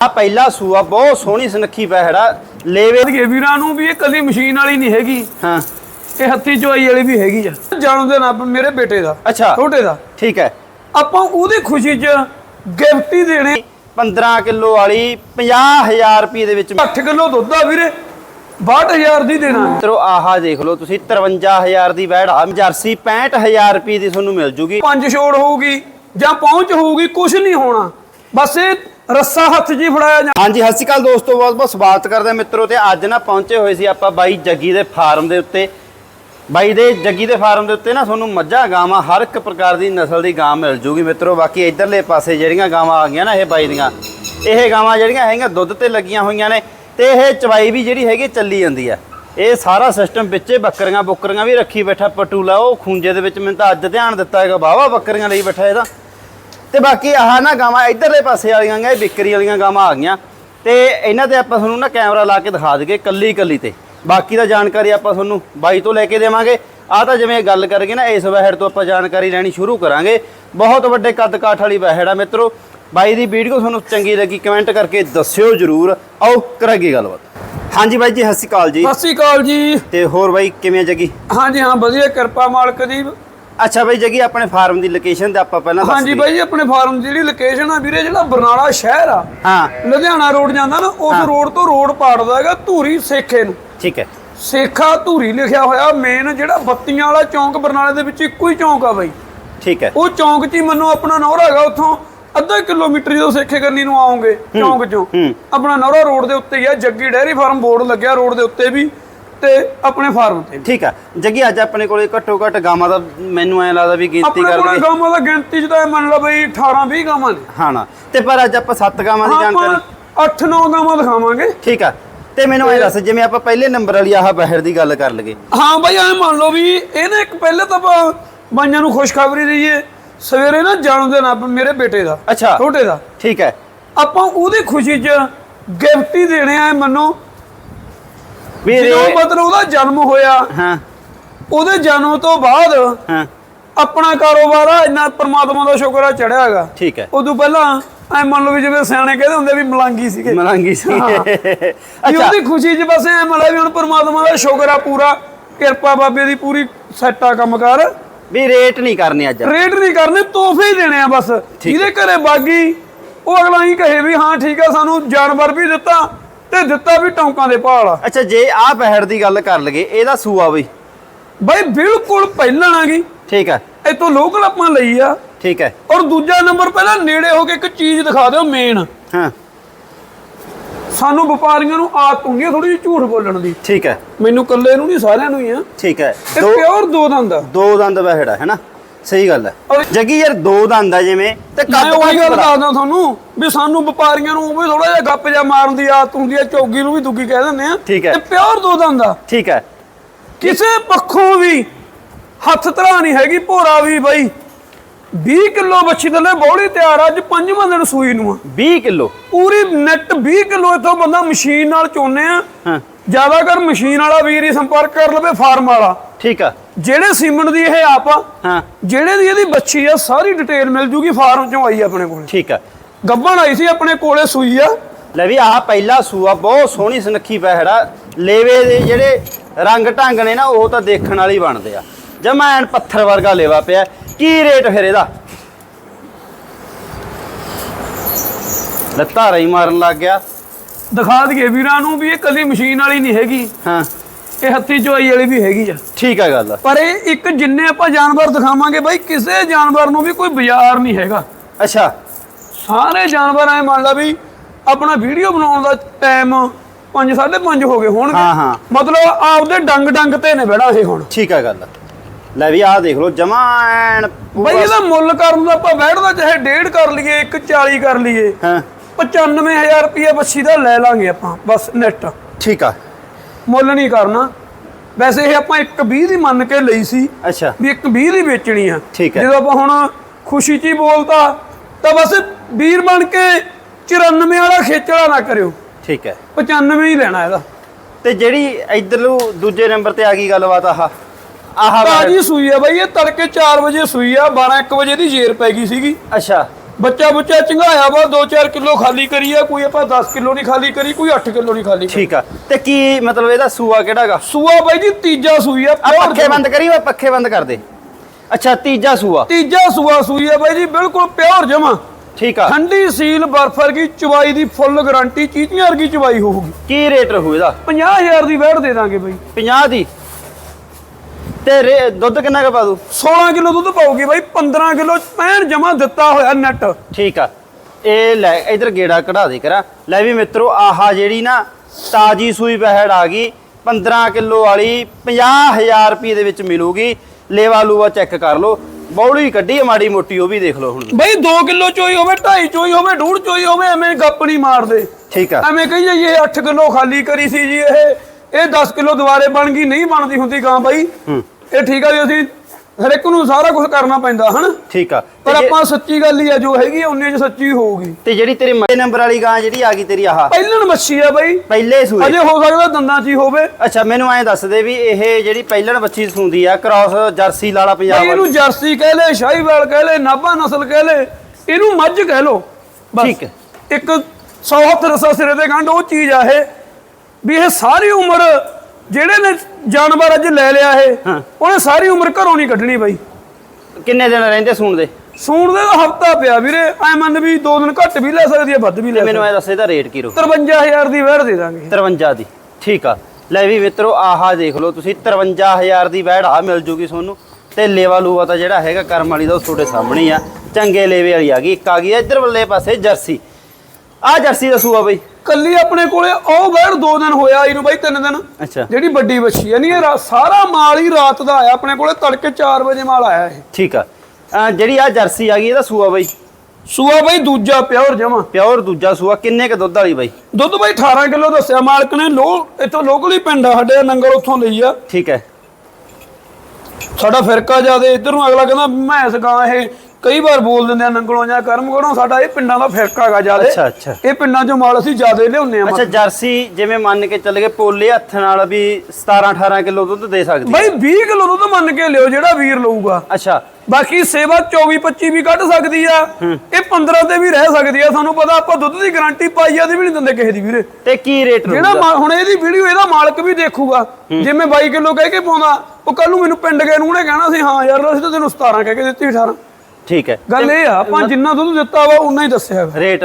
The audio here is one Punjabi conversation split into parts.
ਆ ਪਹਿਲਾ ਸੂਆ ਬਹੁਤ ਸੋਹਣੀ ਸੁਨੱਖੀ ਪੈੜਾ ਲੇਵੇ ਇਹ ਵੀਰਾਂ ਨੂੰ ਵੀ ਇਹ ਕਦੀ ਮਸ਼ੀਨ ਵਾਲੀ ਨਹੀਂ ਹੈਗੀ। ਹਾਂ। ਇਹ ਹੱਥੀ ਚੋਈ ਵਾਲੀ ਵੀ ਹੈਗੀ ਆ। ਜਨਮ ਦਿਨ ਆ ਮੇਰੇ ਬੇਟੇ ਦਾ ਅੱਛਾ। ਛੋਟੇ ਦਾ। ਠੀਕ ਹੈ। ਆਪਾਂ ਉਹਦੀ ਖੁਸ਼ੀ 'ਚ ਗਿਫਟ ਹੀ ਦੇਣੇ। 15 ਕਿਲੋ ਵਾਲੀ 50000 ਰੁਪਏ ਦੇ ਵਿੱਚ 8 ਕਿਲੋ ਦੁੱਧ ਆ ਵੀਰੇ 62000 ਦੀ ਦੇਣਾ। ਮਿੱਤਰੋ ਆਹਾ ਦੇਖ ਲਓ ਤੁਸੀਂ 53000 ਦੀ ਵੈੜ ਆ ਜਰਸੀ 65000 ਰੁਪਏ ਦੀ ਤੁਹਾਨੂੰ ਮਿਲ ਜੂਗੀ। ਪੰਜ ਛੋੜ ਹੋਊਗੀ ਜਾਂ ਪਹੁੰਚ ਹੋਊਗੀ ਕੁਝ ਨਹੀਂ ਹੋਣਾ। ਬਸ ਇਹ ਰੱਸਾ ਹੱਥ ਜੀ ਫੜਾਇਆ ਜਾ ਹਾਂਜੀ, ਸਤਿ ਸ਼੍ਰੀ ਅਕਾਲ ਦੋਸਤੋ, ਬਹੁਤ ਬਹੁਤ ਸਵਾਗਤ ਕਰਦੇ ਹਾਂ ਮਿੱਤਰੋ ਤੇ ਅੱਜ ਨਾ ਪਹੁੰਚੇ ਹੋਏ ਸੀ ਆਪਾਂ ਬਾਈ ਜੱਗੀ ਦੇ ਫਾਰਮ ਦੇ ਉੱਤੇ। ਬਾਈ ਦੇ ਜੱਗੀ ਦੇ ਫਾਰਮ ਦੇ ਉੱਤੇ ਨਾ ਤੁਹਾਨੂੰ ਮੱਝਾਂ, ਗਾਵਾਂ ਹਰ ਇੱਕ ਪ੍ਰਕਾਰ ਦੀ ਨਸਲ ਦੀ ਗਾਂ ਮਿਲ ਜੂਗੀ ਮਿੱਤਰੋ। ਬਾਕੀ ਇਧਰਲੇ ਪਾਸੇ ਜਿਹੜੀਆਂ ਗਾਵਾਂ ਆ ਗਈਆਂ ਨਾ ਇਹ ਬਾਈ ਦੀਆਂ, ਇਹ ਗਾਵਾਂ ਜਿਹੜੀਆਂ ਹੈਗੀਆਂ ਦੁੱਧ ਤੇ ਲੱਗੀਆਂ ਹੋਈਆਂ ਨੇ ਤੇ ਇਹ ਚਵਾਈ ਵੀ ਜਿਹੜੀ ਹੈਗੀ ਚੱਲੀ ਜਾਂਦੀ ਆ। ਇਹ ਸਾਰਾ ਸਿਸਟਮ ਵਿੱਚੇ ਬੱਕਰੀਆਂ ਬੁੱਕਰੀਆਂ ਵੀ ਰੱਖੀ ਬੈਠਾ ਪਟੂਲਾ, ਉਹ ਖੂੰਜੇ ਦੇ ਵਿੱਚ ਮੈਨੂੰ ਤਾਂ ਅੱਜ ਧਿਆਨ ਦਿੱਤਾ ਹੈਗਾ, ਵਾਹਵਾ ਬੱਕਰੀਆਂ ਲਈ ਬੈਠਾ ਇਹਦਾ। ਤੇ ਬਾਕੀ ਆਹ ਨਾ ਗਾਵਾਂ ਇਧਰਲੇ ਪਾਸੇ ਵਾਲੀਆਂ ਗੀਆਂ ਇਹ ਵਿਕਰੀ ਵਾਲੀਆਂ ਗਾਵਾਂ ਆ ਗਈਆਂ। ਤੇ ਇਹਨਾਂ ਤੇ ਆਪਾਂ ਤੁਹਾਨੂੰ ਨਾ ਕੈਮਰਾ ਲਾ ਕੇ ਦਿਖਾ ਦਈਏ ਕੱਲੀ ਕੱਲੀ ਤੇ। ਬਾਕੀ ਦਾ ਜਾਣਕਾਰੀ ਆਪਾਂ ਤੁਹਾਨੂੰ ਬਾਈ ਤੋਂ ਲੈ ਕੇ ਦੇਵਾਂਗੇ। ਆ ਤਾਂ ਜਿਵੇਂ ਗੱਲ ਕਰਗੇ ਨਾ ਇਸ ਵਹਿੜ ਤੋਂ ਆਪਾਂ ਜਾਣਕਾਰੀ ਲੈਣੀ ਸ਼ੁਰੂ ਕਰਾਂਗੇ। ਬਹੁਤ ਵੱਡੇ ਕੱਦ ਕਾਠ ਵਾਲੀ ਵਹਿੜ ਆ ਮਿੱਤਰੋ। ਬਾਈ ਦੀ ਵੀਡੀਓ ਤੁਹਾਨੂੰ ਚੰਗੀ ਲੱਗੀ ਕਮੈਂਟ ਕਰਕੇ ਦੱਸਿਓ ਜਰੂਰ। ਆਓ ਕਰਾਂਗੇ ਗੱਲਬਾਤ। ਹਾਂਜੀ ਬਾਈ ਜੀ ਸਤਿ ਸ਼੍ਰੀ ਅਕਾਲ ਜੀ। ਸਤਿ ਸ਼੍ਰੀ ਅਕਾਲ ਜੀ। ਤੇ ਹੋਰ ਬਾਈ ਕਿਵੇਂ ਜਗੀ? ਹਾਂਜੀ ਹਾਂ ਵਧੀਆ ਕਿਰਪਾ ਮਾਲਕ ਦੀ। ਅੱਛਾ ਬਾਈ ਜਗੀ ਆਪਣੇ ਫਾਰਮ ਦੀ ਲੋਕੇਸ਼ਨ ਤੇ ਆਪਾਂ ਪਹਿਲਾਂ ਦੱਸ ਹਾਂਜੀ। ਬਾਈ ਆਪਣੇ ਫਾਰਮ ਦੀ ਜਿਹੜੀ ਲੋਕੇਸ਼ਨ ਆ ਵੀਰੇ ਜਿਹੜਾ ਬਰਨਾਲਾ ਸ਼ਹਿਰ ਆ ਹਾਂ। ਲੁਧਿਆਣਾ ਰੋਡ ਜਾਂਦਾ ਨਾ ਉਸ ਰੋਡ ਤੋਂ ਰੋਡ ਪਾੜਦਾ ਹੈਗਾ ਧੂਰੀ ਸੇਖੇ ਨੂੰ। ਠੀਕ ਹੈ। ਸੇਖਾ ਧੂਰੀ ਲਿਖਿਆ ਹੋਇਆ ਮੇਨ ਜਿਹੜਾ ਬੱਤੀਆਂ ਵਾਲਾ ਚੌਂਕ ਬਰਨਾਲੇ ਦੇ ਵਿੱਚ ਇੱਕੋ ਹੀ ਚੌਂਕ ਆ ਬਾਈ। ਠੀਕ ਹੈ। ਉਹ ਚੌਂਕ 'ਚ ਹੀ ਮੰਨੋ ਆਪਣਾ ਨੌਰਾ ਹੈਗਾ ਉੱਥੋਂ ਅੱਧਾ ਕਿਲੋਮੀਟਰ ਜਦੋਂ ਸੇਖੇ ਕਰਨੀ ਨੂੰ ਆਓਗੇ ਚੌਂਕ 'ਚੋਂ। ਆਪਣਾ ਨੌਰਾ ਰੋਡ ਦੇ ਉੱਤੇ ਹੀ ਆ ਜੱਗੀ ਡੈਰੀ ਫਾਰਮ ਬੋਰਡ ਲੱਗਿਆ ਰੋਡ ਦੇ ਉੱਤੇ ਵੀ। ਤੇ ਆਪਣੇ ਫਾਰਮ ਤੇ। ਠੀਕ ਆ। ਜੱਗੀ ਅੱਜ ਆਪਣੇ ਕੋਲੇ ਘੱਟੋ ਘੱਟ ਗਾਵਾਂ ਦਾ ਮੈਨੂੰ ਐ ਲੱਗਦਾ ਵੀ ਗਿਣਤੀ ਆਪਣੇ ਕਰ ਕੋਲ ਲਈਏ ਗਾਵਾਂ ਦਾ ਗਿਣਤੀ ਇਹ ਮੰਨ ਲਓ ਬਈ 18 20 ਗਾਵਾਂ ਨੇ। ਹਾਂ ਨਾ। ਤੇ ਪਰ ਅੱਜ ਆਪਾਂ ਸੱਤ ਗਾਵਾਂ ਦੀ ਜਾਣਕਾਰੀ 8 9 ਗਾਵਾਂ ਦਿਖਾਵਾਂਗੇ। ਠੀਕ ਆ। ਤੇ ਮੈਨੂੰ ਐ ਦੱਸ ਜਿਵੇਂ ਆਪਾਂ ਪਹਿਲੇ ਨੰਬਰ ਵਾਲੀ ਆਹ ਬਹਿਰ ਦੀ ਗੱਲ ਕਰ ਲਗੇ ਹਾਂ ਬਾਈ ਐ ਮੰਨ ਲਓ ਵੀ ਇਹਨੇ ਇੱਕ ਪਹਿਲੇ ਤਾਂ ਆਪਾਂ ਬਾਈਆਂ ਨੂੰ ਖੁਸ਼ਖਬਰੀ ਦਈਏ। ਸਵੇਰੇ ਨਾ ਜਨਮ ਦਿਨ ਆ ਮੇਰੇ ਬੇਟੇ ਦਾ ਅੱਛਾ। ਛੋਟੇ ਦਾ। ਠੀਕ ਹੈ। ਆਪਾਂ ਉਹਦੀ ਖੁਸ਼ੀ 'ਚ ਗਿਫਟ ਹੀ ਦੇਣੇ ਆ ਮੰਨੋ। ਵੀ ਜਦੋਂ ਮਤਲਬ ਉਹਦਾ ਜਨਮ ਹੋਇਆ ਹਾਂ। ਉਹਦੇ ਜਨਮ ਤੋਂ ਬਾਅਦ ਹਾਂ। ਆਪਣਾ ਕਾਰੋਬਾਰ ਆ ਇੰਨਾ ਪ੍ਰਮਾਤਮਾ ਦਾ ਸ਼ੁਕਰ ਆ ਚੜਿਆ ਹੈਗਾ। ਠੀਕ ਹੈ। ਉਦੋਂ ਪਹਿਲਾਂ ਐ ਮੰਨ ਲਓ ਵੀ ਜਿਵੇਂ ਸਿਆਣੇ ਕਹਿੰਦੇ ਹੁੰਦੇ ਵੀ ਮਲਾਂਗੀ ਸੀਗੇ। ਮਲਾਂਗੀ ਸੀ। ਅੱਛਾ। ਉਹਦੀ ਖੁਸ਼ੀ 'ਚ ਬਸ ਐ ਮਲਾ ਵੀ ਹੁਣ ਪ੍ਰਮਾਤਮਾ ਦਾ ਸ਼ੁਕਰ ਆ ਪੂਰਾ ਕਿਰਪਾ ਬਾਬੇ ਦੀ ਪੂਰੀ ਸੈੱਟ ਆ ਕੰਮ ਕਰ ਵੀ ਰੇਟ ਨਹੀਂ ਕਰਨੀ ਅੱਜ। ਰੇਟ ਨਹੀਂ ਕਰਨੇ ਤੋਹਫੇ ਹੀ ਦੇਣੇ ਆ ਬਸ। ਜਿਹਦੇ ਘਰੇ ਬਾਗੀ ਉਹ ਅਗਲਾ ਹੀ ਕਹੇ ਵੀ ਹਾਂ ਠੀਕ ਆ ਸਾਨੂੰ ਜਾਨਵਰ ਵੀ ਦਿੱਤਾ ਤੇ ਦਿੱਤਾ ਵੀ ਟੌਂਕਾਂ ਦੇ ਭਾਲ ਆ। ਅੱਛਾ ਜੇ ਆਹ ਬਹਿਰ ਦੀ ਗੱਲ ਕਰ ਲਗੇ ਇਹਦਾ ਸੂਆ ਬਈ। ਬਈ ਬਿਲਕੁਲ ਪਹਿਲਾਂ ਆ ਗਈ। ਠੀਕ ਹੈ ਇਤੋਂ ਲੋਕਲ ਆਪਾਂ ਲਈ ਆ। ਠੀਕ ਹੈ ਔਰ ਦੂਜਾ ਨੰਬਰ ਪਹਿਲਾਂ ਨੇੜੇ ਹੋ ਕੇ ਇੱਕ ਚੀਜ਼ ਦਿਖਾ ਦਿਓ ਮੇਨ ਹਾਂ। ਸਾਨੂੰ ਵਪਾਰੀਆਂ ਨੂੰ ਆਦਤ ਹੁੰਦੀ ਹੈ ਥੋੜੀ ਜਿਹੀ ਝੂਠ ਬੋਲਣ ਦੀ। ਠੀਕ ਹੈ ਮੈਨੂੰ ਇਕੱਲੇ ਨੂੰ ਨਹੀਂ ਸਾਰਿਆਂ ਨੂੰ ਹੀ ਆ। ਠੀਕ ਹੈ ਇਹ ਪਿਓਰ ਦੋ ਦੰਦ ਆ। ਦੋ ਦੰਦ ਬਹਿੜਾ ਹੈ ਨਾ? ਸਹੀ ਗੱਲ ਹੈ। ਜੱਗੀ ਯਾਰ ਦੋ ਦੰਦ ਆ ਜਿਵੇਂ ਤੇ ਕੱਦ ਉਹੀ ਗੱਲ। ਦੱਸਦਾ ਤੁਹਾਨੂੰ ਵੀ ਸਾਨੂੰ ਵਪਾਰੀਆਂ ਨੂੰ ਵੀ ਥੋੜਾ ਜਿਹਾ ਗੱਪ ਜਾ ਮਾਰਨ ਦੀ ਆਦਤ ਹੁੰਦੀ ਹੈ ਚੌਗੀ ਨੂੰ ਵੀ ਦੁੱਗੀ ਕਹਿ ਦਿੰਦੇ ਆ। ਠੀਕ ਹੈ। ਇਹ ਪਿਓਰ ਦੋ ਦੰਦ ਆ। ਠੀਕ ਹੈ। ਕਿਸੇ ਪੱਖੋਂ ਵੀ ਹੱਥ ਧਰਾ ਨਹੀਂ ਹੈਗੀ ਭੋਰਾ ਵੀ ਬਈ। 20 ਕਿਲੋ ਬੱਚੀ ਥੱਲੇ ਬੌਲੀ ਤਿਆਰ ਅੱਜ ਪੰਜਵਾਂ ਦਿਨ ਸੂਈ ਨੂੰ ਆ। 20 ਕਿਲੋ? ਪੂਰੀ ਨੈਟ 20 ਕਿਲੋ ਇਥੋਂ ਬੰਦਾ ਮਸ਼ੀਨ ਨਾਲ ਚੋਨੇ ਆ। ਹਾਂ। ਜ਼ਿਆਦਾ ਕਰ ਮਸ਼ੀਨ ਵਾਲਾ ਵੀਰ ਹੀ ਸੰਪਰਕ ਕਰ ਲਵੇ ਫਾਰਮ ਵਾਲਾ। ਠੀਕ ਆ। ਜਿਹੜੇ ਸੀਮਨ ਦੀ ਇਹ ਆਪ ਆ ਹਾਂ। ਜਿਹੜੇ ਦੀ ਇਹਦੀ ਬੱਚੀ ਆ ਸਾਰੀ ਡਿਟੇਲ ਮਿਲ ਜੂਗੀ ਫਾਰਮ ਚੋਂ ਆਈ ਆਪਣੇ ਕੋਲ। ਠੀਕ ਆ। ਗੱਬਣ ਆਈ ਸੀ ਆਪਣੇ ਕੋਲੇ ਸੂਈ ਆ। ਲੈ ਵੀ ਆਹ ਪਹਿਲਾ ਸੂਆ ਬਹੁਤ ਸੋਹਣੀ ਸੁਨੱਖੀ ਪਹਿੜਾ ਲੇਵੇ ਦੇ ਜਿਹੜੇ ਰੰਗ ਢੰਗ ਨੇ ਨਾ ਉਹ ਤਾਂ ਦੇਖਣ ਵਾਲੀ ਬਣਦੇ ਆ। ਜਮਾ ਐਨ ਪੱਥਰ ਵਰਗਾ ਲੇਵਾ ਪਿਆ। ਕੀ ਰੇਟ ਫਿਰ ਇਹਦਾ? ਲੱਤਾਂ ਰਹੀ ਮਾਰਨ ਲੱਗ ਗਿਆ। ਦਿਖਾ ਦਈਏ ਵੀਰਾਂ ਨੂੰ ਵੀ ਇਹ ਕੱਲੀ ਮਸ਼ੀਨ ਵਾਲੀ ਨਹੀਂ ਹੈਗੀ। ਹਾਂ। ਇਹ ਹੱਥੀ ਚੋਈ ਵਾਲੀ ਵੀ ਹੈਗੀ ਆ। ਠੀਕ ਆ ਗੱਲ ਪਰ ਇਹ ਇੱਕ ਜਿੰਨੇ ਆਪਾਂ ਜਾਨਵਰ ਦਿਖਾਵਾਂਗੇ ਬਾਈ ਕਿਸੇ ਜਾਨਵਰ ਨੂੰ ਵੀ ਕੋਈ ਬਾਜ਼ਾਰ ਨਹੀਂ ਹੈਗਾ। ਅੱਛਾ। ਸਾਰੇ ਜਾਨਵਰ ਐ ਮੰਨ ਲਾ ਵੀ ਆਪਣਾ ਵੀਡੀਓ ਬਣਾਉਣ ਦਾ ਟਾਈਮ 5 5:30 ਹੋ ਗਏ ਹੋਣਗੇ। ਹਾਂ, ਹਾਂ। ਮਤਲਬ ਆਪਦੇ ਡੰਗ ਡੰਗ ਤੇ ਨੇ ਬਹਿਣਾ ਇਹ ਹੁਣ। ਠੀਕ ਆ ਗੱਲ ਲੈ ਵੀ ਆਹ ਦੇਖ ਲਓ ਜਮਾ ਐਨ ਪੂਰਾ- ਬਾਈ ਇਹਦਾ ਮੁੱਲ ਕਰਨ ਦਾ ਆਪਾਂ ਬੈਠਦਾ ਚਾਹੇ ਡੇਢ ਕਰ ਲਈਏ 140 ਕਰ ਲਈਏ। ਹਾਂ। 95000 ਰੁਪਏ ਬੱਚੀ ਦਾ ਲੈ ਲਾਂਗੇ ਆਪਾਂ ਬਸ ਨੈਟ ਠੀਕ ਆ। ਮੁੱਲ ਨਹੀਂ ਕਰਨਾ। ਵੈਸੇ ਇਹ ਆਪਾਂ 120 ਦੀ ਮੰਨ ਕੇ ਲਈ ਸੀ ਅੱਛਾ। ਵੀ 120 ਦੀ ਵੇਚਣੀ ਆ। ਜਦੋਂ ਆਪਾਂ ਹੁਣ ਖੁਸ਼ੀ 'ਚ ਹੀ ਬੋਲਤਾ ਤਾਂ ਬਸ ਵੀਰ ਬਣ ਕੇ 94 ਵਾਲਾ ਖੇਚਲਾ ਨਾ ਕਰਿਓ। ਠੀਕ ਹੈ। 95 ਹੀ ਲੈਣਾ ਇਹਦਾ। ਤੇ ਜਿਹੜੀ ਇਧਰਲੂ ਦੂਜੇ ਨੰਬਰ ਤੇ ਆ ਗਈ ਗੱਲਬਾਤ ਆਹ। ਆਹ ਤਾਜੀ ਸੂਈ ਆ ਬਾਈ ਇਹ ਤੜਕੇ 4 ਵਜੇ ਸੂਈ ਆ 12 1 ਵਜੇ ਦੀ ਜੇਰ ਪੈ ਗਈ ਸੀਗੀ। ਅੱਛਾ। ਬੱਚਾ ਬੁੱਚਾ ਚੰਗਾਇਆ ਵਾ 2-4 ਕਿਲੋ ਖਾਲੀ ਕਰੀ ਆ ਕੋਈ ਆਪਾਂ 10 ਕਿਲੋ ਨਹੀਂ ਖਾਲੀ ਕਰੀ ਕੋਈ 8 ਕਿਲੋ ਨਹੀਂ ਖਾਲੀ ਕਰੀ ਠੀਕ ਆ। ਤੇ ਕੀ ਮਤਲਬ ਇਹਦਾ ਸੂਆ ਕਿਹੜਾਗਾ ਸੂਆ ਬਾਈ ਜੀ ਤੀਜਾ ਸੂਈ ਆ ਆ pure ਪੱਖੇ ਬੰਦ ਕਰੀ ਵਾ ਪੱਖੇ ਬੰਦ ਕਰ ਦੇ। ਅੱਛਾ ਤੀਜਾ ਸੂਆ। ਤੀਜਾ ਸੂਆ ਸੂਈ ਆ ਬਾਈ ਜੀ ਬਿਲਕੁਲ ਪਿਓਰ ਜਮਾ। ਠੀਕ ਆ। ਠੰਡੀ ਸੀਲ ਬਰਫ ਵਰਗੀ ਚਵਾਈ ਦੀ ਫੁੱਲ ਗਾਰੰਟੀ ਚੀਤੀਆਂ ਵਰਗੀ ਚਵਾਈ ਹੋਊਗੀ। ਕੀ ਰੇਟ ਰਹੂ ਇਹਦਾ? 50000 ਦੀ ਵੈੜ ਦੇ ਦਾਂਗੇ ਬਾਈ। 50 ਦੀ? ਤੇ ਰੇ- ਦੁੱਧ ਕਿੰਨਾ ਕੁ ਪਾ ਦੂ 16 ਕਿਲੋ ਦੁੱਧ ਪਾਉਗੀ ਬਾਈ 15 ਕਿਲੋ ਪੈਣ ਜਮਾ ਦਿੱਤਾ ਹੋਇਆ ਨੈਟ ਠੀਕ ਆ। ਇਹ ਲੈ ਇਧਰ ਗੇੜਾ ਕਢਾ ਦੇ ਕਰਾ। ਲੈ ਵੀ ਮਿੱਤਰੋ ਆਹਾ ਜਿਹੜੀ ਨਾ ਤਾਜੀ ਸੂਈ ਬਹਿੜ ਆ ਗਈ। 15 ਕਿਲੋ ਵਾਲੀ 50000 ਰੁਪਏ ਦੇ ਵਿੱਚ ਮਿਲੂਗੀ। ਲੇਵਾ ਲੂਵਾ ਚੈੱਕ ਕਰ ਲਓ। ਬੌੜੀ ਕੱਢੀ ਆ ਮਾੜੀ ਮੋਟੀ ਉਹ ਵੀ ਦੇਖ ਲਓ ਹੁਣ। ਬਾਈ 2 ਕਿਲੋ ਚੋਈ ਹੋਵੇ 2.5 ਚੋਈ ਹੋਵੇ ਡੂਢ ਚੋਈ ਹੋਵੇ ਐਵੇਂ ਗੱਪ ਨਹੀਂ ਮਾਰਦੇ। ਠੀਕ ਆ। ਐਵੇਂ ਕਹੀ ਜਾਈਏ 8 ਕਿਲੋ ਖਾਲੀ ਕਰੀ ਸੀ ਜੀ ਇਹ। ਇਹ 10 ਕਿਲੋ ਦੁਬਾਰੇ ਬਣ ਗਈ ਨਹੀਂ ਬਣਦੀ ਹੁੰਦੀ ਗਾਂ ਬਾਈ। ਇਹ ਠੀਕ ਆ ਜੀ ਅਸੀਂ ਹਰ ਇੱਕ ਨੂੰ ਸਾਰਾ ਕੁਝ ਕਰਨਾ ਪੈਂਦਾ ਹਨ? ਠੀਕ ਆ। ਪਰ ਆਪਾਂ ਸੱਚੀ ਗੱਲ ਹੀ ਆ ਜੋ ਹੈਗੀ ਉਨੇ ਚ ਸੱਚੀ ਹੋਊਗੀ। ਤੇ ਜਿਹੜੀ ਤੇਰੀ ਮੱਲੇ ਨੰਬਰ ਵਾਲੀ ਗਾਂ ਜਿਹੜੀ ਆ ਗਈ ਤੇਰੀ ਆਹ? ਪਹਿਲਣ ਮੱਛੀ ਆ ਬਾਈ। ਪਹਿਲੇ ਸੂਏ। ਅਜੇ ਹੋ ਸਕਦਾ ਦੰਦਾਂ 'ਚ ਹੀ ਹੋਵੇ। ਅੱਛਾ ਮੈਨੂੰ ਐਂ ਦੱਸ ਦੇ ਵੀ ਇਹ ਜਿਹੜੀ ਪਹਿਲਣ ਬੱਚੀ ਸੂੰਦੀ ਆ ਕ੍ਰਾਸ ਜਰਸੀ ਲਾਲਾ ਪੰਜਾਬ ਵਾਲੀ ਇਹਨੂੰ ਜਰਸੀ ਕਹਿ ਲੈ ਸ਼ਾਹੀਵਾਲ ਕਹਿ ਲੈ ਨਾਭਾ ਨਸਲ ਕਹਿ ਲੈ ਇਹਨੂੰ ਮੱਝ ਕਹਿ ਲੋ ਠੀਕ ਹੈ। ਇੱਕ 100 ਹੱਥ ਰਸਾ ਸਿਰੇ ਤੇ ਗੰਢ ਉਹ ਚੀਜ਼ ਆ ਇਹ। ਵੀ ਇਹ ਸਾਰੀ ਉਮਰ ਜਿਹੜੇ ਨੇ ਜਾਨਵਰ ਅੱਜ ਲੈ ਲਿਆ ਇਹ ਹਾਂ। ਉਹਨੇ ਸਾਰੀ ਉਮਰ ਘਰੋਂ ਨਹੀਂ ਕੱਢਣੀ ਬਾਈ। ਕਿੰਨੇ ਦਿਨ ਰਹਿੰਦੇ ਸੂਣ ਦੇ? ਸੂਣ ਦੇ ਦਾ ਹਫਤਾ ਪਿਆ ਵੀਰੇ ਐ ਮੰਨ ਵੀ ਦੋ ਦਿਨ ਘੱਟ ਵੀ ਲੈ ਸਕਦੀ ਹੈ ਵੱਧ ਵੀ ਲੈ ਮੈਨੂੰ ਸਕਦੀ ਐਂ ਦੱਸ ਇਹਦਾ ਰੇਟ ਕੀ ਰਹੂ? 53000 ਦੀ ਵੈੜ ਦੇ ਦਾਂਗੇ। 53 ਦੀ ਠੀਕ ਆ। ਲੈ ਵੀ ਮਿੱਤਰੋ ਆਹਾ ਦੇਖ ਲਓ ਤੁਸੀਂ 53000 ਦੀ ਵੈੜ ਆ ਮਿਲ ਜੂਗੀ ਤੁਹਾਨੂੰ। ਤੇ ਲੇਵਾ ਲੂਆ ਤਾਂ ਜਿਹੜਾ ਹੈਗਾ ਕਰਮ ਵਾਲੀ ਦਾ ਉਹ ਤੁਹਾਡੇ ਸਾਹਮਣੇ ਹੀ ਆ। ਚੰਗੇ ਲੇਵੇ ਵਾਲੀ ਆ ਗਈ ਇੱਕ ਆ ਗਈ ਇੱਧਰ ਵੱਲੇ ਪਾਸੇ ਜਰਸੀ। ਆ ਜਰਸੀ ਦਾ ਸੂਆ ਬਈ। ਕੱਲੀ ਆਪਣੇ ਕੋਲੇ ਉਹ ਵੈੜ ਦੋ ਦਿਨ ਹੋਇਆ ਇਹਨੂੰ ਬਾਈ ਤਿੰਨ ਦਿਨ। ਅੱਛਾ। ਜਿਹੜੀ ਵੱਡੀ ਵੱਛੀ ਹੈ ਨਹੀਂ ਇਹ ਰਾ- ਸਾਰਾ ਮਾਲ ਹੀ ਰਾਤ ਦਾ ਆਇਆ ਆਪਣੇ ਕੋਲੇ ਤੜਕੇ 4 ਵਜੇ ਮਾਲ ਆਇਆ ਇਹ। ਠੀਕ ਆ। ਅਹ ਜਿਹੜੀ ਆ ਜਰਸੀ ਆ ਗਈ ਇਹਦਾ ਸੂਆ ਬਈ? ਸੂਆ ਬਾਈ ਦੂਜਾ ਪਿਓਰ ਜਮਾ। ਪਿਓਰ ਦੂਜਾ ਸੂਆ ਕਿੰਨੇ ਕ ਦੁੱਧ ਵਾਲੀ ਬਈ? ਦੁੱਧ ਬਾਈ 18 ਕਿਲੋ ਦੱਸਿਆ ਮਾਲਕ ਨੇ ਲੋ ਇੱਥੋਂ ਲੋਕਲ ਹੀ ਪਿੰਡ ਆ ਸਾਡੇ ਨੰਗਲ ਉੱਥੋਂ ਲਈ ਆ। ਠੀਕ ਹੈ। ਸਾਡਾ ਫਿਰਕਾ ਜਿਆਦੇ ਇੱਧਰ ਨੂੰ ਅਗਲਾ ਕਹਿੰਦਾ ਮੈਂ ਇਸ ਗਾਂ ਇਹ ਕਈ ਵਾਰ ਬੋਲ ਦਿੰਦੇ ਆ ਨੰਗਲੋਂ ਜਾਂ ਕਰਮਗੜੋਂ ਸਾਡਾ ਇਹ ਪਿੰਡਾਂ ਦਾ ਫਿਰਕਾ ਹੈਗਾ ਜਿਆਦੇ। ਅੱਛਾ, ਅੱਛਾ। ਇਹ ਪਿੰਡਾਂ ਚੋਂ ਮਾਲ ਅਸੀਂ ਜਿਆਦੇ ਲਿਆਉਂਦੇ ਆ। ਅੱਛਾ ਜਰਸੀ ਜਿਵੇਂ ਮੰਨ ਕੇ ਚੱਲ ਗਏ ਪੋਲੇ ਹੱਥ ਨਾਲ ਵੀ 17 18 ਕਿਲੋ ਦੁੱਧ ਦੇ ਸਕਦੀ ਬਾਈ 20 ਕਿਲੋ ਦੁੱਧ ਮੰਨ ਕੇ ਲਿਓ ਜਿਹੜਾ ਵੀਰ ਲਊਗਾ। ਅੱਛਾ। ਬਾਕੀ ਸੇਵਾ 24 25 ਵੀ ਕੱਢ ਸਕਦੀ ਆ। ਇਹ 15 ਤੇ ਵੀ ਰਹਿ ਸਕਦੀ ਆ ਸਾਨੂੰ ਪਤਾ ਆਪਾਂ ਦੁੱਧ ਦੀ ਗਾਰੰਟੀ ਪਾਈ ਆ ਦੀ ਵੀ ਨਹੀਂ ਦਿੰਦੇ ਕਿਸੇ ਦੀ ਵੀਰੇ। ਤੇ ਕੀ ਰੇਟ ਜਿਹੜਾ ਹੁਣ ਇਹਦੀ ਵੀਡੀਓ ਇਹਦਾ ਮਾਲਕ ਵੀ ਦੇਖੂਗਾ। ਜੇ ਮੈਂ 22 ਕਿਲੋ ਕਹਿ ਕੇ ਪਾਉਂਦਾ ਉਹ ਕੱਲ ਨੂੰ ਮੈਨੂੰ ਪਿੰਡ ਗਏ ਨੂੰ ਉਹਨੇ ਕਹਿਣਾ ਸੀ ਹਾਂ ਯਾਰ ਅਸੀਂ ਤਾਂ ਤੈਨੂੰ 17 ਕਹਿ ਕੇ ਦਿੱਤੀ 18 ਠੀਕ ਹੈ। ਗੱਲ ਇਹ ਆ ਆਪਾਂ ਜਿੰਨਾ ਦੁੱਧ ਦਿੱਤਾ ਵਾ ਉਨਾ ਹੀ ਦੱਸਿਆ ਹੈਗਾ। ਰੇਟ?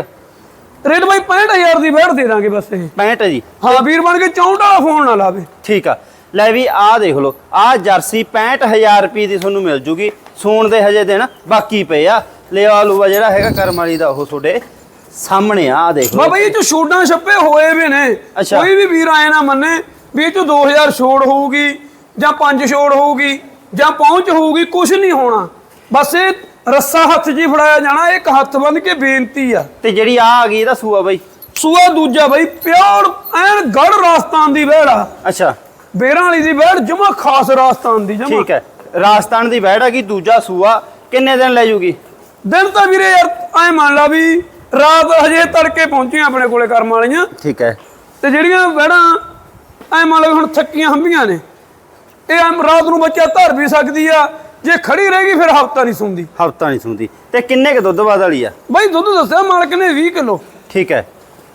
ਰੇਟ ਬਾਈ 65000 ਦੀ ਵੈੜ ਦੇ ਦਾਂਗੇ ਬਸ ਇਹ। 65 ਹੈ ਜੀ। ਹਾਂ ਵੀਰ ਬਣ ਕੇ 64 ਵਾਲਾ ਫੋਨ ਨਾ ਲਾਵੇ। ਠੀਕ ਆ। ਲੈ ਵੀ ਆਹ ਦੇਖ ਲਓ ਆਹ ਜਰਸੀ 65000 ਰੁਪਏ ਦੀ ਤੁਹਾਨੂੰ ਮਿਲ ਜੂਗੀ। ਸੂਣ ਦੇ ਹਜੇ ਦਿਨ ਬਾਕੀ ਪਏ ਆ। ਲਿਆ ਲੂਆ ਜਿਹੜਾ ਹੈਗਾ ਕਰਮ ਵਾਲੀ ਦਾ ਉਹ ਤੁਹਾਡੇ ਸਾਹਮਣੇ ਆ ਦੇਖ ਲਓ। ਬਾਬਾ ਇਹ ਚ ਛੋਡਾਂ ਛੱਪੇ ਹੋਏ ਵੀ ਨੇ। ਅੱਛਾ। ਕੋਈ ਵੀ ਵੀਰ ਆਏ ਨਾ ਮੰਨੇ ਵੀ ਇਹ ਚ 2000 ਛੋੜ ਹੋਊਗੀ ਜਾਂ 5 ਛੋੜ ਹੋਊਗੀ ਜਾਂ ਪਹੁੰਚ ਹੋਊਗੀ ਕੁਝ ਨਹੀਂ ਹੋਣਾ। ਬਸ ਇਹ ਰੱਸਾ ਹੱਥ ਹੀ ਫੜਾਇਆ ਜਾਣਾ ਇੱਕ ਹੱਥ ਬੰਨ ਕੇ ਬੇਨਤੀ ਆ। ਤੇ ਜਿਹੜੀ ਆ ਆ ਗਈ ਇਹਦਾ ਸੂਆ ਬਈ। ਸੂਆ ਦੂਜਾ ਬਈ ਪਿਓਰ ਐਨ ਗੜ ਰਾਜਸਥਾਨ ਦੀ ਵਹਿੜ ਆ। ਅੱਛਾ। ਬੇਰਾਂ ਵਾਲੀ ਦੀ ਵਹਿੜ ਜਮਾ ਖਾਸ ਰਾਜਸਥਾਨ ਦੀ ਜਮਾ। ਠੀਕ ਹੈ। ਰਾਜਸਥਾਨ ਦੀ ਬੈੜ ਹੈਗੀ ਦੂਜਾ ਸੂਆ। ਕਿੰਨੇ ਦਿਨ ਲੈ ਜੂਗੀ? ਦਿਨ ਤਾਂ ਵੀਰੇ ਯਾਰ ਐ ਮੰਨ ਲਾ ਵੀ ਰਾਤ ਹਜੇ ਤੜਕੇ ਪਹੁੰਚੀਆਂ ਆਪਣੇ ਕੋਲੇ ਕਰਮ ਵਾਲੀਆਂ। ਠੀਕ ਹੈ। ਤੇ ਜਿਹੜੀਆਂ ਵਹਿੜਾਂ ਐ ਮੰਨ ਲਾ ਵੀ ਹੁਣ ਥੱਕੀਆਂ ਹੰਬੀਆਂ ਨੇ ਇਹ ਰਾਤ ਨੂੰ ਬੱਚਾ ਧਰ ਵੀ ਸਕਦੀ ਆ ਜੇ ਖੜੀ ਰਹੇਗੀ ਫਿਰ ਹਫਤਾ ਨਹੀਂ ਸੁੰਦੀ। ਹਫਤਾ ਨਹੀਂ ਸੁੰਦੀ। ਤੇ ਕਿੰਨੇ ਕ ਦੁੱਧ ਬਾਦ ਵਾਲੀ ਆ? ਬਾਈ ਦੁੱਧ ਦੱਸਿਆ ਮਾਲਕ ਨੇ 20 ਕਿਲੋ। ਠੀਕ ਹੈ।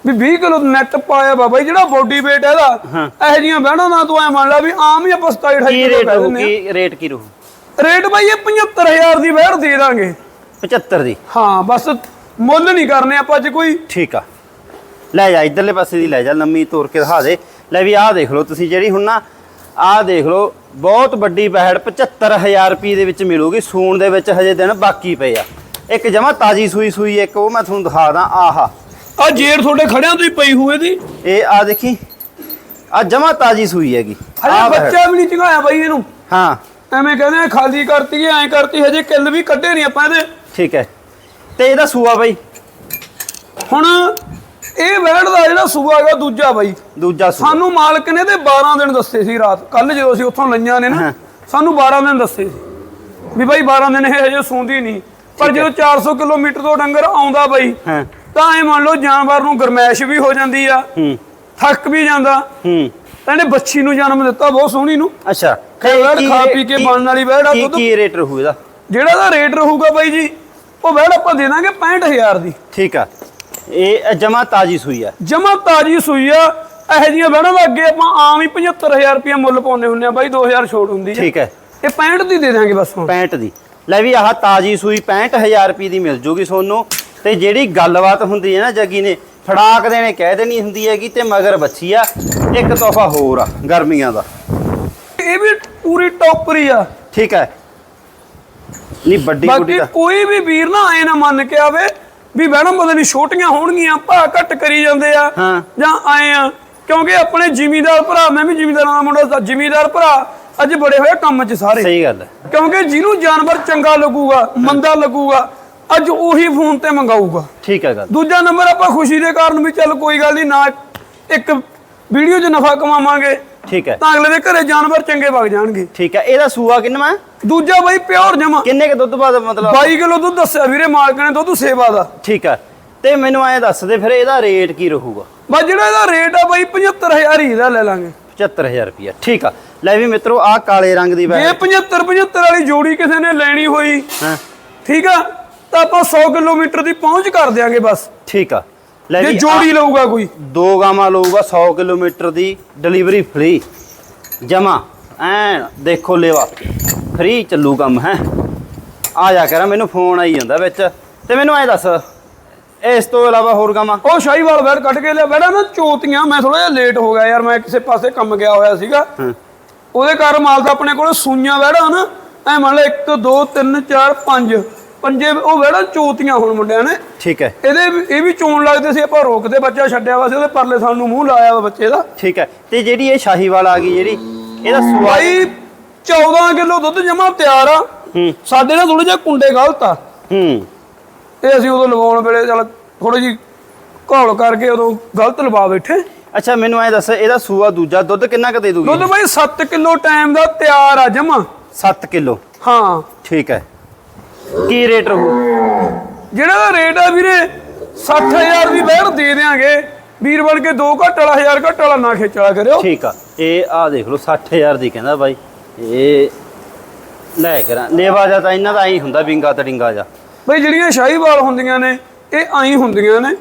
ਵੀ 20 ਕਿਲੋ ਨੈਟ ਪਾਇਆ ਵਾ ਬਾਈ ਜਿਹੜਾ ਬੋਡੀ weight ਹਾਂ। ਇਹਦਾ। ਇਹੋ ਜੀਆਂ ਵਹਿੜਾਂ ਨਾ ਤੂੰ ਐ ਮੰਨ ਲਾ ਵੀ ਆਮ ਹੀ ਆਪਾਂ 27 28 ਕੀ ਕਿਲੋ ਰੇਟ ਕਹਿ ਦਿੰਦੇ ਕੀ ਰੇਟ ਕੀ ਰਹੂ? ਰੇਟ ਬਾਈ ਇਹ 75000 ਦੀ ਵਹਿੜ ਦੇ ਦਾਂਗੇ। 75 ਦੀ? ਹਾਂ ਬਸ ਮੁੱਲ ਨਹੀਂ ਕਰਨੇ ਆਪਾਂ ਅੱਜ ਕੋਈ। ਠੀਕ ਆ। ਲੈ ਜਾ ਇਧਰਲੇ ਪਾਸੇ ਦੀ ਲੈ ਜਾ ਲੰਮੀ ਤੋਰ ਕੇ ਦਿਖਾ ਦੇ। ਲੈ ਵੀ ਆਹ ਦੇਖ ਲਓ ਤੁਸੀਂ ਜਿਹੜੀ ਹੁਣ ਨਾ ਆਹ ਦੇਖ ਲਓ ਬਹੁਤ ਵੱਡੀ ਬਹਿੜ 75000 ਰੁਪਏ ਦੇ ਵਿੱਚ ਮਿਲੂਗੀ ਸੂਣ ਦੇ ਵਿੱਚ ਹਜੇ ਦਿਨ ਬਾਕੀ ਪਏ ਆ। ਇੱਕ ਜਮਾ ਤਾਜੀ ਸੂਈ ਸੂਈ ਇੱਕ ਉਹ ਮੈਂ ਤੁਹਾਨੂੰ ਦਿਖਾ ਦਾਂ ਆਹਾ। ਆ ਜੇੜ ਤੁਹਾਡੇ ਖੜਿਆਂ ਤੋਂ ਹੀ ਪਈ ਹੋਏ ਦੀ ਇਹ ਆ ਦੇਖੀ ਆ ਜਮਾ ਤਾਜੀ ਸੂਈ ਹੈਗੀ। ਹਜੇ। ਬੱਚਾ ਵੀ ਨਹੀਂ ਚੰਗਾਇਆ ਬਾਈ ਇਹਨੂੰ। ਹਾਂ। ਐਵੇਂ ਕਹਿੰਦੇ ਖਾਲੀ ਕਰਤੀ ਐ ਕਰਤੀ ਹਜੇ ਕਿੱਲ ਵੀ ਕੱਢੇ ਨਹੀਂ ਆਪਾਂ ਇਹਦੇ। ਠੀਕ ਹੈ। ਤੇ ਇਹਦਾ ਸੂਆ ਬਾਈ? ਹੁਣ ਇਹ ਵੈੜ ਦਾ ਜਿਹੜਾ ਸੂਆ ਹੈਗਾ ਦੂਜਾ ਬਾਈ। ਦੂਜਾ ਸੂਆ। ਸਾਨੂੰ ਮਾਲਕ ਨੇ ਤੇ 12 ਦਿਨ ਦੱਸੇ ਸੀ ਰਾਤ। ਕੱਲ ਜਦੋਂ ਅਸੀਂ ਉੱਥੋਂ ਲਈਆਂ ਨੇ ਨਾ। ਸਾਨੂੰ 12 ਦਿਨ ਦੱਸੇ ਸੀ। ਵੀ ਬਾਈ 12 ਦਿਨ ਇਹ ਹਜੇ ਸੂੰਦੀ ਨਹੀਂ। ਪਰ ਜਦੋਂ 400 ਕਿਲੋਮੀਟਰ ਤੋਂ ਡੰਗਰ ਆਉਂਦਾ ਬਾਈ ਤਾਂ ਇਹ ਮੰਨ ਲਓ ਜਾਨਵਰ ਨੂੰ ਗਰਮੈਸ਼ ਵੀ ਹੋ ਜਾਂਦੀ ਆ। ਥੱਕ ਵੀ ਜਾਂਦਾ। ਹੂੰ। ਤਾਂ ਇਹਨੇ ਬੱਚੀ ਨੂੰ ਜਨਮ ਦਿੱਤਾ ਬਹੁਤ ਸੋਹਣੀ ਨੂੰ। ਅੱਛਾ। ਕੀ ਖਾ ਪੀ ਕੇ ਬਣਨ ਵਾਲੀ ਕੀ ਦੁੱਧ। ਕੀ ਰੇਟ ਰਹੂ ਇਹਦਾ? ਜਿਹੜਾ ਦਾ ਰੇਟ ਰਹੂਗਾ ਬਾਈ ਜੀ ਉਹ ਵੈੜ ਆਪਾਂ ਦੇ ਦਾਂਗੇ 65000 ਦੀ। ਠੀਕ ਆ। ਇਹ ਜਮਾ ਤਾਜੀ ਸੂਈ ਆ। ਜਮਾ ਤਾਜੀ ਸੂਈ ਆ। ਇਹੋ ਜੀਆਂ ਵੈੜਾਂ ਦਾ ਅੱਗੇ ਆਪਾਂ ਆਮ ਹੀ 75000 ਰੁਪਏ ਮੁੱਲ ਪਾਉਂਦੇ ਹੁੰਦੇ ਆ ਬਾਈ 2000 ਛੋੜ ਹੁੰਦੀ ਠੀਕ ਹੈ। ਇਹ 65 ਦੀ ਦੇ ਦਾਂਗੇ ਬਸ ਹੁਣ। 65 ਦੀ। ਲੈ ਵੀ ਆਹ ਤਾਜੀ ਸੂਈ 65000 ਰੁਪਏ ਦੀ ਮਿਲ ਜੂਗੀ ਤੁਹਾਨੂੰ। ਤੇ ਜਿਹੜੀ ਗੱਲਬਾਤ ਹੁੰਦੀ ਹੈ ਨਾ ਜੱਗੀ ਨੇ ਫੜਾਕ ਦੇਣੇ ਕਹਿ ਦੇਣੀ ਹੁੰਦੀ ਹੈਗੀ ਤੇ ਮਗਰ ਬੱਚੀ ਆ। ਇੱਕ ਤੋਹਫਾ ਹੋਰ ਆ ਗਰਮੀਆਂ ਦਾ। ਇਹ ਵੀ ਪੂਰੀ ਟੋਪਰੀ ਆ। ਠੀਕ ਹੈ। ਨਹੀਂ ਵੱਡੀ ਗੁੱਡੀ ਬਾਕੀ ਦਾ ਕੋਈ ਵੀ ਵੀਰ ਨਾ ਐ ਨਾ ਮੰਨ ਕੇ ਆਵੇ ਵੀ ਵੈੜਾਂ ਪਤਾ ਨਹੀਂ ਛੋਟੀਆਂ ਹੋਣਗੀਆਂ ਭਾ ਘੱਟ ਕਰੀ ਜਾਂਦੇ ਆ। ਹਾਂ। ਜਾਂ ਆਏ ਆ ਕਿਉਂਕਿ ਆਪਣੇ ਜ਼ਿਮੀਦਾਰ ਭਰਾ ਮੈਂ ਵੀ ਜ਼ਿਮੀਦਾਰਾਂ ਦਾ ਮੁੰਡਾ ਸੀ, ਜ਼ਿਮੀਦਾਰ ਭਰਾ ਅੱਜ ਬੜੇ ਹੋਏ ਕੰਮ 'ਚ ਸਾਰੇ। ਸਹੀ ਗੱਲ ਹੈ। ਕਿਉਂਕਿ ਜਿਹਨੂੰ ਜਾਨਵਰ ਚੰਗਾ ਲੱਗੂਗਾ ਮੰਦਾ ਲੱਗੂਗਾ ਅੱਜ ਉਹੀ ਫੋਨ ਤੇ ਮੰਗਾਊਗਾ। ਠੀਕ ਹੈ ਗੱਲ। ਦੂਜਾ ਨੰਬਰ ਆਪਾਂ ਖੁਸ਼ੀ ਦੇ ਕਾਰਨ ਵੀ ਚੱਲ ਕੋਈ ਗੱਲ ਨਹੀਂ ਨਾ ਇੱਕ ਵੀਡੀਓ 'ਚ ਨਫਾ ਕਮਾਵਾਂਗੇ ਠੀਕ ਹੈ। ਤਾਂ ਅਗਲੇ ਦੇ ਘਰੇ ਜਾਨਵਰ ਚੰਗੇ ਵਗ ਜਾਣਗੇ। ਠੀਕ ਹੈ ਇਹਦਾ ਸੂਆ ਕਿੰਨਾ ਦੂਜਾ ਬਈ ਪਿਓਰ ਜਮਾ। ਕਿੰਨੇ ਕ ਦੁੱਧ ਬਾਅਦ ਮਤਲਬ? 22 ਕਿਲੋ ਦੁੱਧ ਦੱਸਿਆ ਵੀਰੇ ਮਾਲਕ ਨੇ ਦੁੱਧ ਸੇਵਾ ਦਾ। ਠੀਕ ਹੈ ਤੇ ਮੈਨੂੰ ਐਂ ਦੱਸ ਦੇ ਫਿਰ ਇਹਦਾ ਰੇਟ ਕੀ ਰਹੂਗਾ? ਬਸ ਜਿਹੜਾ ਇਹਦਾ ਰੇਟ ਆ ਬਾਈ 75000 ਹੀ ਦਾ ਲੈ ਲਾਂਗੇ। 75000 ਰੁਪਇਆ ਠੀਕ ਆ। ਲੈ ਵੀ ਮਿੱਤਰੋ ਆਹ ਕਾਲੇ ਰੰਗ ਦੀ ਬੈਗ 75 75 ਵਾਲੀ ਜੋੜੀ ਕਿਸੇ ਨੇ ਲੈਣੀ ਹੋਈ ਹਾਂ। ਠੀਕ ਆ ਤਾਂ ਆਪਾਂ 100 ਕਿਲੋਮੀਟਰ ਦੀ ਪਹੁੰਚ ਕਰ ਦਿਆਂਗੇ ਬਸ। ਠੀਕ ਆ। ਲੈ ਜੇ ਜੋੜੀ ਲਊਗਾ ਕੋਈ? ਦੋ ਗਾਵਾਂ ਲਊਗਾ 100 ਕਿਲੋਮੀਟਰ ਦੀ ਡਿਲੀਵਰੀ ਫ੍ਰੀ। ਜਮਾ ਐਨ ਦੇਖੋ ਲੇਵਾ ਫ੍ਰੀ ਚੱਲੂ ਕੰਮ ਹੈ। ਆ ਜਾ ਕਰਾਂ ਮੈਨੂੰ ਫੋਨ ਆਈ ਜਾਂਦਾ ਵਿੱਚ। ਤੇ ਮੈਨੂੰ ਐ ਦੱਸ ਇਸ ਤੋਂ ਇਲਾਵਾ ਹੋਰ ਗਾਵਾਂ? ਉਹ ਸ਼ਾਹੀਵਾਲ ਬੈੜ ਕੱਢ ਕੇ ਲਿਆ। ਬੈੜਾ ਨਾ ਚੋਤੀਆਂ ਮੈਂ ਥੋੜਾ ਜਿਹਾ ਲੇਟ ਹੋ ਗਿਆ ਯਾਰ ਮੈਂ ਕਿਸੇ ਪਾਸੇ ਕੰਮ ਗਿਆ ਹੋਇਆ ਸੀਗਾ। ਉਹਦੇ ਕਾਰਨ ਮਾਲ ਤਾਂ ਆਪਣੇ ਕੋਲ ਸੂਈਆਂ ਵੈੜਾ ਨਾ ਐ ਮੰਨ ਲੈ 1 2 3 4 5 ਪੰਜੇ ਉਹ ਵੈੜਾ ਚੋਤੀਆਂ ਹੁਣ ਮੁੰਡਿਆਂ ਨੇ। ਠੀਕ ਹੈ। ਇਹਦੇ ਇਹ ਵੀ ਚੋਣ ਲੱਗਦੇ ਸੀ ਆਪਾਂ ਰੋਕਦੇ ਬੱਚਾ ਛੱਡਿਆ ਵਾ ਸੀ ਉਹਦੇ ਪਰਲੇ ਸਾਨੂੰ ਮੂੰਹ ਲਾਇਆ ਵਾ ਬੱਚੇ ਦਾ। ਠੀਕ ਹੈ। ਤੇ ਜਿਹੜੀ ਇਹ ਸ਼ਾਹੀਵਾਲ ਆ ਗਈ ਜਿਹੜੀ ਇਹਦਾ ਸੁਆ ਭਾਈ 14 ਕਿਲੋ ਦੁੱਧ ਜਮਾ ਤਿਆਰ ਆ। ਹੂੰ। ਸਾਡੇ ਨਾਲ ਥੋੜੇ ਜਿਹਾ ਕੁੰਡੇ ਗਲਤ ਆ। ਹੂੰ। ਇਹ ਅਸੀਂ ਉਦੋਂ ਲਵਾਉਣ ਵੇਲੇ ਚਲ ਥੋੜੀ ਜੀ ਘੋਲ ਕਰਕੇ ਉਦੋਂ ਗਲਤ ਲਵਾ ਬੈਠੇ। ਅੱਛਾ ਮੈਨੂੰ ਐ ਦੱਸ ਇਹਦਾ ਸੂਆ ਦੂਜਾ ਦੁੱਧ ਕਿੰਨਾ ਕੁ ਦੇ ਦੂਗੀ? ਦੁੱਧ ਭਾਈ 7 ਕਿਲੋ ਟਾਈਮ ਦਾ ਤਿਆਰ ਆ ਜਮਾ। 7 ਕਿਲੋ। ਹਾਂ। ਠੀਕ ਹੈ। ਕੀ ਰੇਟ ਰਹੂ? ਜਿਹੜਾ ਦਾ ਰੇਟ ਆ ਵੀਰੇ 60000 ਦੀ ਬੈੜ ਦੇ ਦੇਾਂਗੇ ਵੀਰ ਬਣ ਕੇ 2 ਘੱਟ ਵਾਲਾ 1000 ਘੱਟ ਵਾਲਾ ਨਾ ਖੇਚ ਵਾਲਾ ਕਰਿਓ। ਠੀਕ ਆ ਇਹ ਆ ਦੇਖ ਲਓ 60000 ਦੀ ਕਹਿੰਦਾ ਬਾਈ। ਇਹ ਲੈ ਕਰਾਂ ਲੇਵਾ ਜਾ ਤਾਂ ਇਹਨਾਂ ਦਾ ਐਂ ਹੁੰਦਾ ਵਿੰਗਾ ਤੜਿੰਗਾ ਜਾ ਬਈ ਜਿਹੜੀਆਂ ਸ਼ਾਹੀਵਾਲ ਹੁੰਦੀਆਂ ਨੇ ਇਹ ਆਈ ਹੁੰਦੀਆਂ ਨੇ।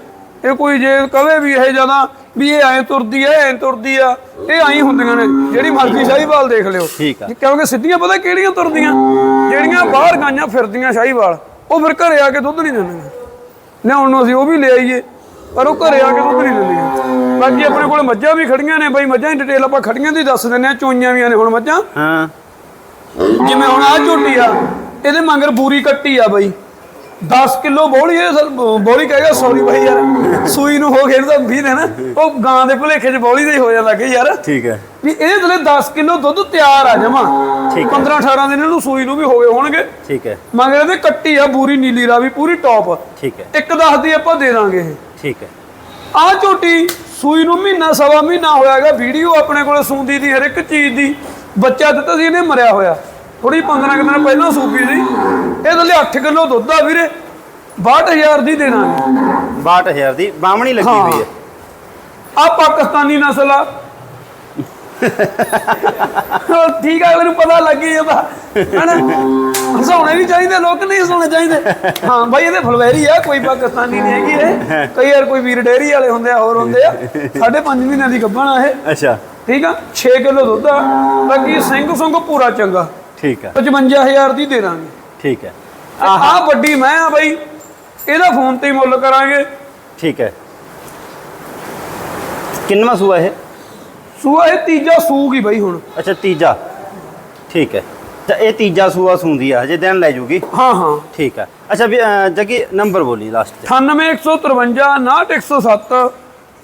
ਇਹ ਕੋਈ ਜੇ ਕਵੇ ਵੀ ਇਹ ਜ਼ਿਆਦਾ ਵੀ ਇਹ ਐਂ ਤੁਰਦੀ ਐ ਐਂ ਤੁਰਦੀ ਆ ਇਹ ਆਈ ਹੁੰਦੀਆਂ ਨੇ। ਜਿਹੜੀ ਮਰਜ਼ੀ ਸ਼ਾਹੀਵਾਲ ਦੇਖ ਲਿਓ। ਠੀਕ ਆ। ਕਿਉਂਕਿ ਸਿੱਧੀਆਂ ਪਤਾ ਕਿਹੜੀਆਂ ਤੁਰਦੀਆਂ? ਜਿਹੜੀਆਂ ਬਾਹਰ ਗਾਈਆਂ ਫਿਰਦੀਆਂ ਸ਼ਾਹੀਵਾਲ ਉਹ ਫਿਰ ਘਰੇ ਆ ਕੇ ਦੁੱਧ ਨਹੀਂ ਦਿੰਦੀਆਂ ਲਿਆਉਣ ਨੂੰ ਅਸੀਂ ਉਹ ਵੀ ਲੈ ਆਈਏ ਪਰ ਉਹ ਘਰੇ ਆ ਕੇ ਦੁੱਧ ਨਹੀਂ ਦਿੰਦੀਆਂ ਬਾਕੀ ਆਪਣੇ ਕੋਲ ਮੱਝਾਂ ਵੀ ਖੜੀਆਂ ਨੇ ਬਈ ਮੱਝਾਂ ਦੀ ਡਿਟੇਲ ਆਪਾਂ ਖੜੀਆਂ ਦੀ ਦੱਸ ਦਿੰਨੇ ਆ ਚੋਈਆਂ ਵੀ ਨੇ ਹੁਣ ਮੱਝਾਂ। ਹਾਂ। ਜਿਵੇਂ ਹੁਣ ਆ ਝੋਟੀ ਆ ਇਹਦੇ ਮਗਰ ਬੂਰੀ ਕੱਟੀ ਆ ਬਈ। 10 ਕਿਲੋ ਬੋਲੀ ਇਹ ਸਰ ਬੋਲੀ ਕਹੇਗਾ ਸੌਰੀ ਭਾਈ ਯਾਰ। ਸੂਈ ਨੂੰ ਹੋ ਤਾਂ 20 ਨੇ ਉਹ ਗਾਂ ਦੇ ਭੁਲੇਖੇ 'ਚ ਬੋਲੀ ਦਾ ਹੀ ਹੋ ਜਾਂਦਾ ਕਿ ਯਾਰ। ਠੀਕ ਹੈ। ਵੀ ਇਹਦੇ ਥਲੇ 10 ਕਿਲੋ ਦੁੱਧ ਤਿਆਰ ਆ ਜਮਾ ਠੀਕ 15 18 ਦਿਨ ਇਹਨੂੰ ਸੂਈ ਨੂੰ ਵੀ ਹੋ ਗਏ ਹੋਣਗੇ। ਠੀਕ ਹੈ। ਮਗਰ ਇਹਦੇ ਕੱਟੀ ਆ ਬੂਰੀ ਨੀਲੀ ਰਾਵੀ ਪੂਰੀ ਟੌਪ ਠੀਕ ਹੈ। ਇੱਕ ਦਸ ਦੀ ਆਪਾਂ ਦੇ ਦਾਂਗੇ ਇਹ। ਠੀਕ ਹੈ। ਆ ਝੋਟੀ ਸੂਈ ਨੂੰ ਮਹੀਨਾ ਸਵਾ ਮਹੀਨਾ ਹੋਇਆਗਾ ਵੀਡੀਓ ਆਪਣੇ ਕੋਲ ਸੂੰਦੀ ਦੀ ਹਰ ਇੱਕ ਚੀਜ਼ ਦੀ। ਬੱਚਾ ਦਿੱਤਾ ਸੀ ਇਹਨੇ ਮਰਿਆ ਹੋਇਆ। ਥੋੜੀ 15 ਕੁ ਦਿਨ ਪਹਿਲਾਂ ਸੂਪੀ ਸੀ। ਇਹ ਥੱਲੇ 8 ਕਿਲੋ ਦੁੱਧ ਆ ਵੀਰੇ। 62000 ਦੀ ਦੇ ਦਾਂਗੇ 62000 ਦੀ। ਬਾਹਮਣੀ ਲੱਗੀ। ਹੋਈ ਹੈ। ਆ ਪਾਕਿਸਤਾਨੀ ਨਸਲ ਆ। ਠੀਕ ਆ ਮੈਨੂੰ ਪਤਾ ਲੱਗ ਹੀ ਜਾਂਦਾ ਹਨਾ? ਹਸਾਉਣੇ ਵੀ ਚਾਹੀਦੇ ਲੋਕ ਨਹੀਂ ਹਸਾਉਣੇ ਚਾਹੀਦੇ। ਹਾਂ ਬਾਈ ਇਹਦੇ ਫਲਵੈਰੀ ਆ ਕੋਈ ਪਾਕਿਸਤਾਨੀ ਨਹੀਂ ਹੈਗੀ ਇਹ। ਕਈ ਵਾਰ ਕੋਈ ਵੀਰ ਡੇਰੀ ਵਾਲੇ ਹੁੰਦੇ ਆ ਹੋਰ ਹੁੰਦੇ ਆ। ਸਾਢੇ ਪੰਜ ਮਹੀਨਿਆਂ ਦੀ ਗੱਭਣ ਆ ਇਹ। ਅੱਛਾ। ਠੀਕ ਆ? 6 ਕਿਲੋ ਦੁੱਧ ਆ। ਬਾਕੀ ਸਿੰਘ ਸੁੰਗ ਪੂਰਾ ਚੰਗਾ। ਠੀਕ ਹੈ। 55000 ਦੀ ਦੇ ਦਾਂਗੇ। ਠੀਕ ਹੈ। ਆ ਵੱਡੀ ਮੈਂ ਆ ਬਾਈ। ਇਹਦਾ ਫੋਨ ਤੇ ਹੀ ਮੁੱਲ ਕਰਾਂਗੇ। ਠੀਕ ਹੈ। ਕਿੰਨਵਾਂ ਸੂਆ ਇਹ? ਸੂਆ ਇਹ ਤੀਜਾ ਸੂਗੀ ਬਾਈ ਹੁਣ। ਅੱਛਾ ਤੀਜਾ। ਠੀਕ ਹੈ। ਤਾਂ ਇਹ ਤੀਜਾ ਸੂਆ ਸੂੰਦੀ ਆ ਹਜੇ ਦਿਨ ਲੈ ਜੂਗੀ? ਹਾਂ ਹਾਂ। ਠੀਕ ਹੈ। ਅੱਛਾ ਵੀ ਅਹ, ਜੱਗੀ ਨੰਬਰ ਬੋਲੀ ਲਾਸਟ ਤੇ 98153 6107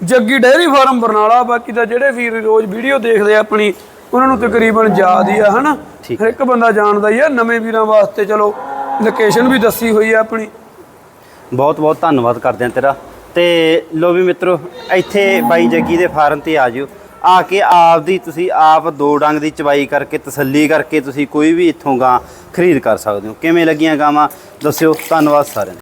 ਜੱਗੀ ਡੇਅਰੀ ਫਾਰਮ ਬਰਨਾਲਾ। ਬਾਕੀ ਤਾਂ ਜਿਹੜੇ ਵੀਰ ਰੋਜ਼ ਵੀਡੀਓ ਦੇਖਦੇ ਆ ਆਪਣੀ ਉਹਨਾਂ ਨੂੰ ਤਕਰੀਬਨ ਯਾਦ ਹੀ ਆ ਹਨਾ? ਹਰ ਇੱਕ ਬੰਦਾ ਜਾਣਦਾ ਹੀ ਆ ਨਵੇਂ ਵੀਰਾਂ ਵਾਸਤੇ ਚਲੋ ਲੋਕੇਸ਼ਨ ਵੀ ਦੱਸੀ ਹੋਈ ਆ ਆਪਣੀ। ਬਹੁਤ ਬਹੁਤ ਧੰਨਵਾਦ ਕਰਦੇ ਹਾਂ ਤੇਰਾ। ਤੇ ਲੋ ਵੀ ਮਿੱਤਰੋ ਇੱਥੇ ਬਾਈ ਜੱਗੀ ਦੇ ਫਾਰਮ ਤੇ ਆ ਜਿਓ। ਆ ਕੇ ਆਪ ਦੀ ਤੁਸੀਂ ਆਪ ਦੋ ਡੰਗ ਦੀ ਚਵਾਈ ਕਰਕੇ ਤਸੱਲੀ ਕਰਕੇ ਤੁਸੀਂ ਕੋਈ ਵੀ ਇੱਥੋਂ ਗਾਂ ਖਰੀਦ ਕਰ ਸਕਦੇ ਹੋ। ਕਿਵੇਂ ਲੱਗੀਆਂ ਗਾਵਾਂ? ਦੱਸਿਓ। ਧੰਨਵਾਦ ਸਾਰਿਆਂ